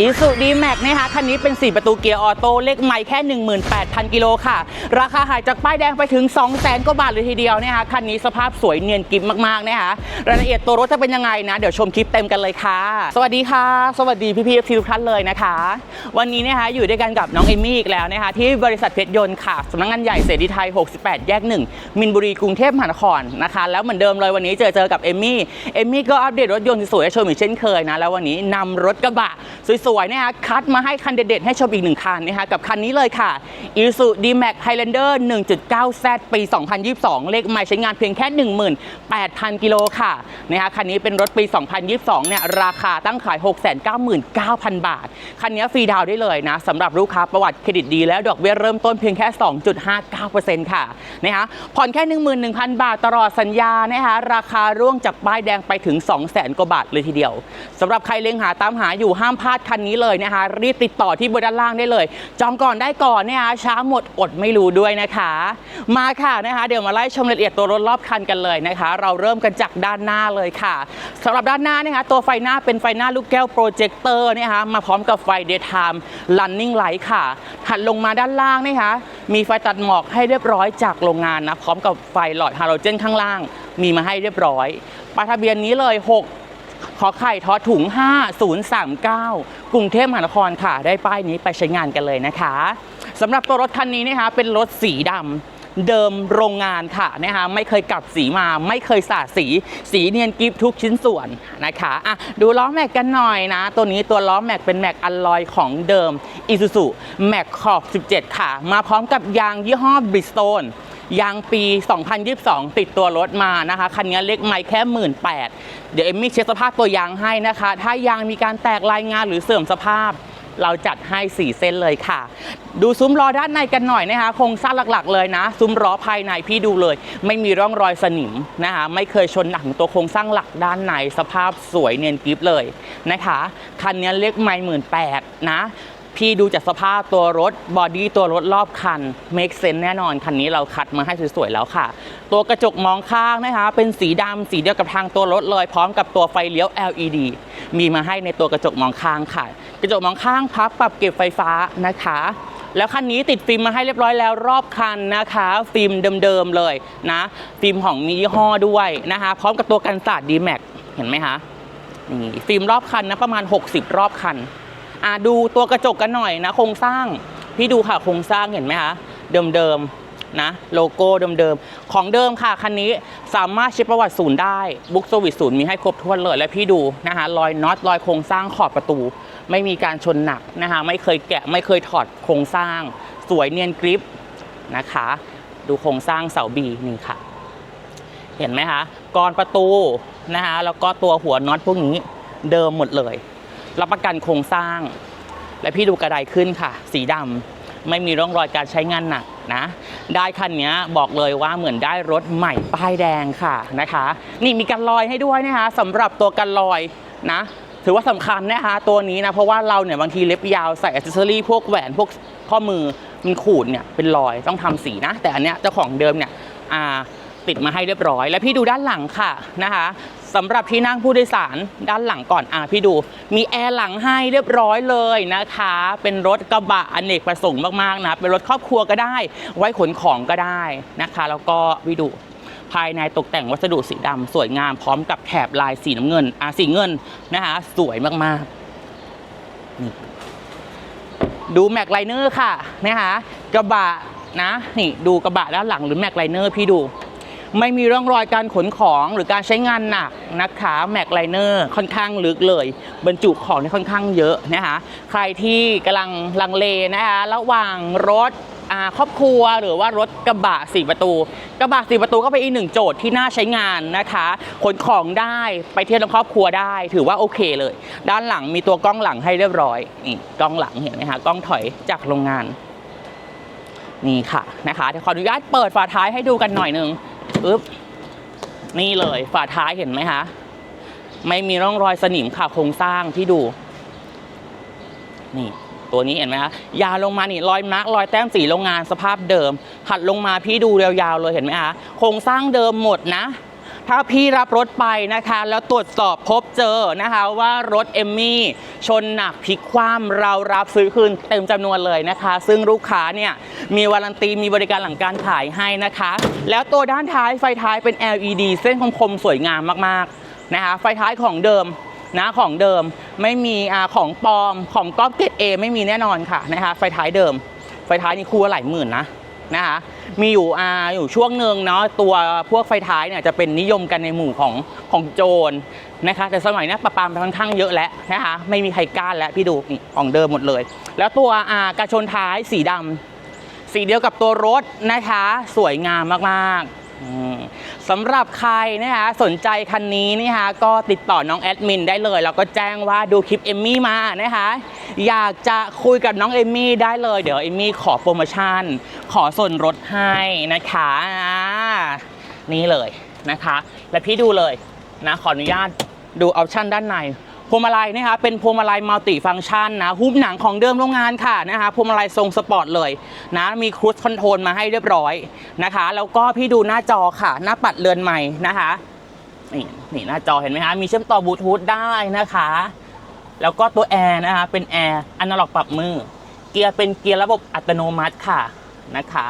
อีซูดีแม็กนะคะคันนี้เป็น 4 ประตูเกียร์ออโต้เลขไม่แค่ 18,000 กิโลค่ะ ราคาหายจากป้ายแดงไปถึง 200,000กว่าบาทเลยทีเดียวนะคะคันนี้สภาพสวยเนียนกิบมากๆนะคะรายละเอียดตัวรถจะเป็นยังไงนะ เดี๋ยวชมคลิปเต็มกันเลยค่ะ สวัสดีค่ะ สวัสดีพี่พี่ๆทุกท่านเลยนะคะ วันนี้นะคะอยู่ด้วยกันกับน้องเอมี่อีกแล้วนะคะที่บริษัทเพชรยนต์ค่ะสำนักงานใหญ่เสรีไทย 68 แยก 1 มินบุรีกรุงเทพมหานครนะคะแล้วเหมือนเดิมเลยวันนี้เจอเจอกับเอมี่เอมี่ก็อัปเดตรถยนต์สวยๆให้ชมอีกเช่นเคยนะแล้ววันนี้นำรถกระบะสวยวยๆนะคะคัดมาให้คันเด็ดๆให้ชมอีกหนึ่งคันนะคะกับคันนี้เลยค่ะ i s u D-Max Highlander 1.9Z ปี 2022 เลขหมายใช้งานเพียงแค่ 18,000 กิโลค่ะนะคะคันนี้เป็นรถปี 2022 เนี่ยราคาตั้งขาย 699,000 บาท คันนี้ฟรีดาวได้เลยนะสำหรับลูกค้าประวัติเครดิตดี แล้วดอกเบี้ยเริ่มต้นเพียงแค่ 2.59%ค่ะนะคะผ่อนแค่ 11,000 บาทตลอดสัญญานะคะราคาร่วงจากป้ายแดงไปถึง 200,000 กว่าบาทเลยทีเดียวสำหรับใครเล็งหาตามหาอยู่ห้ามพลาดคันนี้เลยนะคะ รีบติดต่อที่เบอร์ด้านล่างได้เลย จองก่อนได้ก่อนเนี่ยช้าหมดอดไม่รู้ด้วยนะคะ มาค่ะนะคะ เดี๋ยวมาไล่ชมรายละเอียดตัวรถรอบคันกันเลยนะคะ เราเริ่มกันจากด้านหน้าเลยค่ะสำหรับด้านหน้านะคะตัวไฟหน้าเป็นไฟหน้าลูกแก้วโปรเจคเตอร์นะคะมาพร้อมกับไฟ daytime running light ค่ะถัดลงมาด้านล่างนะคะมีไฟตัดหมอกให้เรียบร้อยจากโรงงานนะพร้อมกับไฟหลอดฮาโลเจนข้างล่าง มีมาให้เรียบร้อยปาทะเบียนนี้เลย 6 ขอไข่ทอถุง 5039 กรุงเทพมหานครค่ะ ได้ป้ายนี้ไปใช้งานกันเลยนะคะสำหรับตัวรถคันนี้นะคะเป็นรถสีดำเดิมโรงงานค่ะนะคะไม่เคยกลับสีมาไม่เคยสาดสีสีเนียนกริฟทุกชิ้นส่วนนะคะอะดูล้อแม็กกันหน่อยนะ ตัวนี้ตัวล้อแม็กเป็นแม็กอัลลอยของเดิม Isuzu แม็กขอบ 17 ค่ะ มาพร้อมกับยางยี่ห้อ Bridgestone ยางปี 2022 ติดตัวรถมานะคะ คันนี้เล็กไม่แค่18,000เดี๋ยวเอมมี่เช็คสภาพตัวยางให้นะคะ ถ้ายางมีการแตกลายงานหรือเสื่อมสภาพ เราจัดให้ 4 เส้นเลยค่ะ ดูซุ้มล้อด้านในกันหน่อยนะคะโครงสร้างหลักๆ เลยนะ ซุ้มล้อภายในพี่ดูเลย ไม่มีร่องรอยสนิมนะคะ ไม่เคยชนหนักตัวโครงสร้างหลักด้านในสภาพสวยเนียนกริฟเลยนะคะ คันนี้เล็กไม่หมื่นแปดนะ พี่ดูจากสภาพตัวรถบอดี้ตัวรถรอบคัน make sense แน่นอนคันนี้เราคัดมาให้สวยๆแล้วค่ะ ตัวกระจกมองข้างนะคะ เป็นสีดำสีเดียวกับทางตัวรถเลยพร้อมกับตัวไฟเลี้ยว LED มีมาให้ในตัวกระจกมองข้างค่ะ กระจกมองข้างพับปรับเก็บไฟฟ้านะคะ แล้วคันนี้ติดฟิล์มมาให้เรียบร้อยแล้วรอบคันนะคะ ฟิล์มเดิมๆเลยนะ ฟิล์มของมียี่ห้อด้วยนะคะ พร้อมกับตัวกันสาด D-Max เห็นไหมคะนี่ฟิล์มรอบคันนะประมาณ 60 รอบคัน อะดูตัวกระจกกันหน่อยนะโครงสร้างพี่ดูค่ะโครงสร้างเห็นไหมคะเดิมๆนะโลโก้เดิมๆของเดิมค่ะคันนี้สามารถเช็คประวัติศูนย์ได้บุ๊กสวิตศูนย์มีให้ครบถ้วนเลยและพี่ดูนะคะรอยน็อตรอยโครงสร้างขอบประตู ไม่มีการชนหนักนะคะไม่เคยแกะไม่เคยถอดโครงสร้าง สวยเนียนกริปนะคะ ดูโครงสร้างเสาบีนี่ค่ะ เห็นไหมคะกรอนประตูนะคะแล้วก็ตัวหัวน็อตพวกนี้เดิมหมดเลย รับประกันโครงสร้าง และพี่ดูกระไดขึ้นค่ะ สีดำไม่มีร่องรอยการใช้งานหนักนะ ได้คันนี้บอกเลยว่าเหมือนได้รถใหม่ป้ายแดงค่ะนะคะ นี่มีกันลอยให้ด้วยนะคะสำหรับตัวกันลอยนะถือว่าสำคัญนะคะตัวนี้นะ เพราะว่าเราเนี่ยบางทีเล็บยาวใส่อ c เซอรี่พวกแหวนพวกข้อมือมันขูดเนี่ยเป็นรอยต้องทำสีนะ แต่อันเนี้ยเจ้าของเดิมเนี่ยติดมาให้เรียบร้อย แล้วพี่ดูด้านหลังค่ะนะคะ สำหรับที่นั่งผู้โดยสารด้านหลังก่อนอะพี่ดู มีแอร์หลังให้เรียบร้อยเลยนะคะ เป็นรถกระบะอเนกประสงค์มากๆนะ เป็นรถครอบครัวก็ได้ ไว้ขนของก็ได้นะคะ แล้วก็พี่ดูภายในตกแต่งวัสดุสีดำสวยงามพร้อมกับแถบลายสีน้ำเงินอะสีเงินนะคะ สวยมากๆดูแม็กไลเนอร์ค่ะนะคะกระบะนะนี่ดูกระบะด้านหลังหรือแม็กไลเนอร์พี่ดู ไม่มีร่องรอยการขนของหรือการใช้งานหนักนะคะแม็กไลเนอร์ค่อนข้างลึกเลย บรรจุของที่ค่อนข้างเยอะนะคะใครที่กำลังลังเลนะคะระหว่างรถครอบครัวหรือว่ารถกระบะสี่ประตู กระบะสี่ประตูก็เป็นอีกหนึ่งโจทย์ที่น่าใช้งานนะคะขนของได้ไปเที่ยวทั้งครอบครัวได้ ถือว่าโอเคเลย ด้านหลังมีตัวกล้องหลังให้เรียบร้อยนี่กล้องหลังเห็นไหมคะกล้องถอยจากโรงงานนี่ค่ะนะคะเดี๋ยวขออนุญาตเปิดฝาท้ายให้ดูกันหน่อยนึง อึ๊บนี่เลยฝาท้ายเห็นไหมคะไม่มีร่องรอยสนิมค่ะโครงสร้างที่ดู นี่ ตัวนี้เห็นไหมคะยาวลงมานี่รอยมาร์กรอยแต้มสีโรงงานสภาพเดิมถัดลงมาพี่ดูยาวๆเลยเห็นไหมคะโครงสร้างเดิมหมดนะ ถ้าพี่รับรถไปนะคะ แล้วตรวจสอบพบเจอนะคะว่ารถเอมมี่ ชนหนักพลิกคว่ำเรารับซื้อคืนเต็มจำนวนเลยนะคะ ซึ่งลูกค้าเนี่ยมีวารันตีมีบริการหลังการขายให้นะคะ แล้วตัวด้านท้ายไฟท้ายเป็น LED เส้นคมๆสวยงามมากๆนะคะไฟท้ายของเดิมนะของเดิมไม่มีอของปลอมของก๊อปเกตเอไม่มีแน่นอนค่ะนะคะไฟท้ายเดิม ไฟท้ายนี่คู่ละหลายหมื่นนะ นะคะมีอยู่อาอยู่ช่วงหนึ่งเนาะตัวพวกไฟท้ายเนี่ยจะเป็นนิยมกันในหมู่ของของโจรนะคะ แต่สมัยนี้ประปามไปค่อนข้างเยอะแล้วนะคะไม่มีใครกล้าแล้วพี่ดูนี่ของเดิมหมดเลย แล้วตัวอากระชนท้ายสีดำสีเดียวกับตัวรถนะคะ สวยงามมากๆ สำหรับใครนะคะสนใจคันนี้นะคะก็ติดต่อน้องแอดมินได้เลย แล้วก็แจ้งว่าดูคลิปเอมมี่มานะคะอยากจะคุยกับน้องเอมมี่ได้เลย เดี๋ยวเอมมี่ขอโปรโมชั่น ขอส่วนลดให้นะคะนี่เลยนะคะ และพี่ดูเลยนะขออนุญาตดูออปชั่นด้านใน พวงมาลัยนะคะเป็นพวงมาลัยมัลติฟังก์ชันนะหุ้มหนังของเดิมโรงงานค่ะนะคะพวงมาลัยทรงสปอร์ตเลยนะมีครูซคอนโทรลมาให้เรียบร้อยนะคะ แล้วก็พี่ดูหน้าจอค่ะ หน้าปัดเรือนใหม่นะคะนี่นี่หน้าจอเห็นไหมคะมีเชื่อมต่อบลูทูธได้นะคะ แล้วก็ตัวแอร์นะคะเป็นแอร์อนาล็อกปรับมือ เกียร์เป็นเกียร์ระบบอัตโนมัติค่ะนะคะ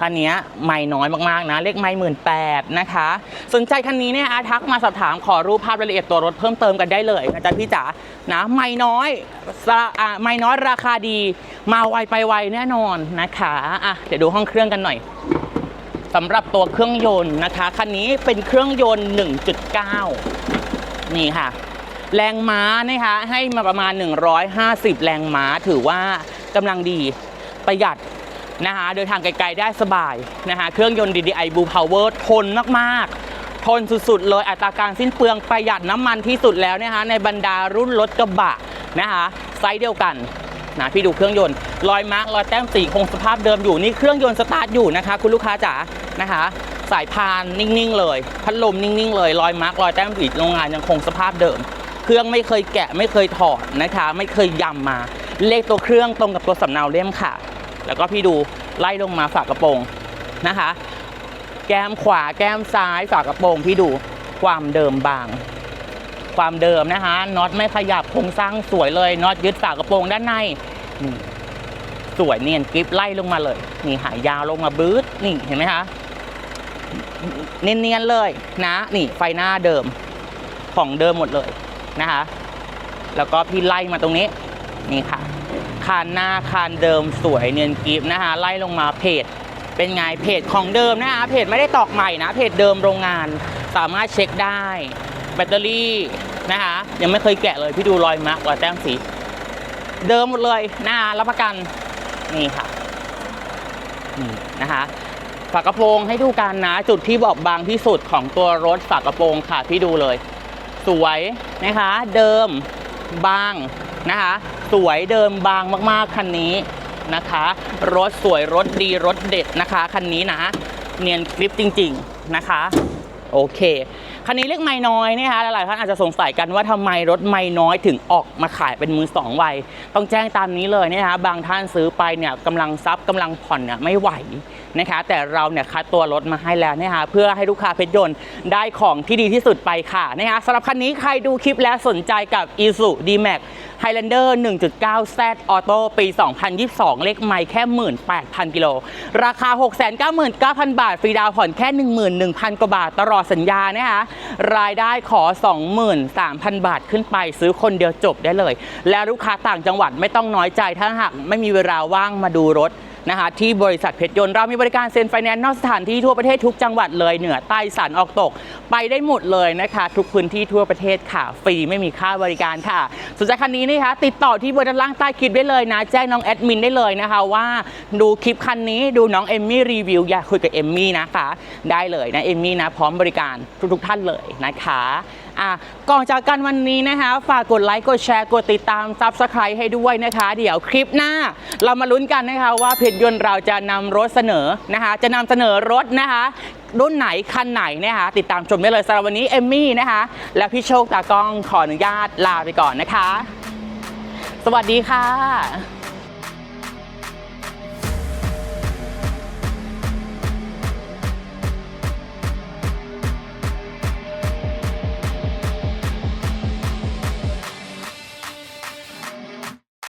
คันนี้ไม่น้อยมากๆนะ เลขไม่หมื่นแปดนะคะ สนใจคันนี้เนี่ยอาทักมาสอบถามขอรูปภาพรายละเอียดตัวรถเพิ่มเติมกันได้เลยนะจ๊ะพี่จ๋านะไม่น้อยไม่น้อยราคาดีมาไวไปไวแน่นอนนะคะอะเดี๋ยวดูห้องเครื่องกันหน่อยสำหรับตัวเครื่องยนต์นะคะคันนี้เป็นเครื่องยนต์ 1.9 นี่ค่ะ แรงม้านะคะให้มาประมาณ 150 แรงม้าถือว่ากำลังดีประหยัด นะคะเดินทางไกลๆได้สบายนะคะเครื่องยนต์ DDI Blue Power ทนมากๆ ทนสุดๆ เลยอัตราการสิ้นเปลืองประหยัดน้ำมันที่สุดแล้วนะคะในบรรดารุ่นรถกระบะนะคะไซส์เดียวกันนะพี่ดูเครื่องยนต์รอยมาร์กรอยแต้มสีคงสภาพเดิมอยู่นี่เครื่องยนต์สตาร์ทอยู่นะคะ คุณลูกค้าจ๋านะคะสายพานนิ่งๆ เลยพัดลมนิ่งๆ เลยรอยมาร์กรอยแต้มสีโรงงานยังคงสภาพเดิม เครื่องไม่เคยแกะไม่เคยถอดนะคะ ไม่เคยยำมา เลขตัวเครื่องตรงกับตัวสำเนาเล่มค่ะ แล้วก็พี่ดูไล่ลงมาฝากระโปรงนะคะ แก้มขวาแก้มซ้ายฝากระโปรงพี่ดูความเดิมบาง ความเดิมนะคะน็อตไม่ขยับโครงสร้างสวยเลยน็อตยึดฝากระโปรงด้านในนี่สวยเนียนกริปไล่ลงมาเลย นี่หายยาวลงมาบื้ดนี่เห็นไหมคะเนียนๆเลยนะ นี่ไฟหน้าเดิมของเดิมหมดเลยนะคะ แล้วก็พี่ไล่มาตรงนี้ นี่ค่ะานหน้าคานเดิมสวยเนียนกริฟนะคะไล่ลงมาเพจ เป็นไงเพจของเดิมนะคะเพจไม่ได้ตอกใหม่นะเพจเดิมโรงงาน สามารถเช็คได้ แบตเตอรี่นะคะยังไม่เคยแกะเลยพี่ดูรอยมาร์กรอยแต้มสี เดิมหมดเลยนะคะรับประกันนี่ค่ะนี่นะคะฝากระโปรงให้ดูกันนะจุดที่บอบบางที่สุดของตัวรถฝากระโปรงค่ะพี่ดูเลย สวยนะคะ เดิมบางนะคะ สวยเดิมบางมากๆคันนี้นะคะ รถสวยรถดีรถเด็ดนะคะคันนี้นะ เนียนกริปจริง ๆนะคะโอเคคันนี้เรียกไม่น้อยนะคะหลายๆท่านอาจจะสงสัยกันว่าทำไมรถไม่น้อยถึงออกมาขายเป็นมือสองวัยต้องแจ้งตามนี้เลยนะคะบางท่านซื้อไปเนี่ยกำลังทรัพย์กำลังผ่อนเนี่ยไม่ไหวนะคะ แต่เราเนี่ยคัดตัวรถมาให้แล้วนะคะเพื่อให้ลูกค้าเพชรยนต์ได้ของที่ดีที่สุดไปค่ะนะคะสำหรับคันนี้ใครดูคลิปแล้วสนใจกับ i s u D-Max Highlander 1.9 Z Auto ปี 2022 เลขไม่แค่ 18,000 กิโล ราคา 699,000 บาท ฟรีดาวผ่อนแค่ 11,000 กว่าบาทตลอดสัญญานะคะรายได้ขอ 23,000 บาทขึ้นไปซื้อคนเดียวจบได้เลย และลูกค้าต่างจังหวัดไม่ต้องน้อยใจถ้าหากไม่มีเวลาว่างมาดูรถ นะคะที่บริษัทเพชรยนต์เรามีบริการเซ็นไฟแนนซ์นอกสถานที่ทั่วประเทศทุกจังหวัดเลยเหนือใต้สันออกตก ไปได้หมดเลยนะคะ ทุกพื้นที่ทั่วประเทศค่ะ ฟรีไม่มีค่าบริการค่ะสนใจคันนี้นะคะติดต่อที่เบอร์ด้านล่างใต้คลิปได้เลยนะแจ้งน้องแอดมินได้เลยนะคะว่าดูคลิปคันนี้ดูน้องเอมมี่รีวิวอยากคุยกับเอมมี่นะคะได้เลยนะเอมมี่นะพร้อมบริการทุกๆท่านเลยนะคะ อะก่อนจากกันวันนี้นะคะ ฝากกดไลค์กดแชร์กดติดตามซับสไครต์ให้ด้วยนะคะ เดี๋ยวคลิปหน้า เรามาลุ้นกันนะคะว่าเพจยนต์เราจะนำรถเสนอนะคะ จะนำเสนอรถนะคะ รุ่นไหนคันไหนนะคะ ติดตามชมได้เลยสำหรับวันนี้เอมมี่นะคะ และพี่โชคตากล้องขออนุญาตลาไปก่อนนะคะ สวัสดีค่ะ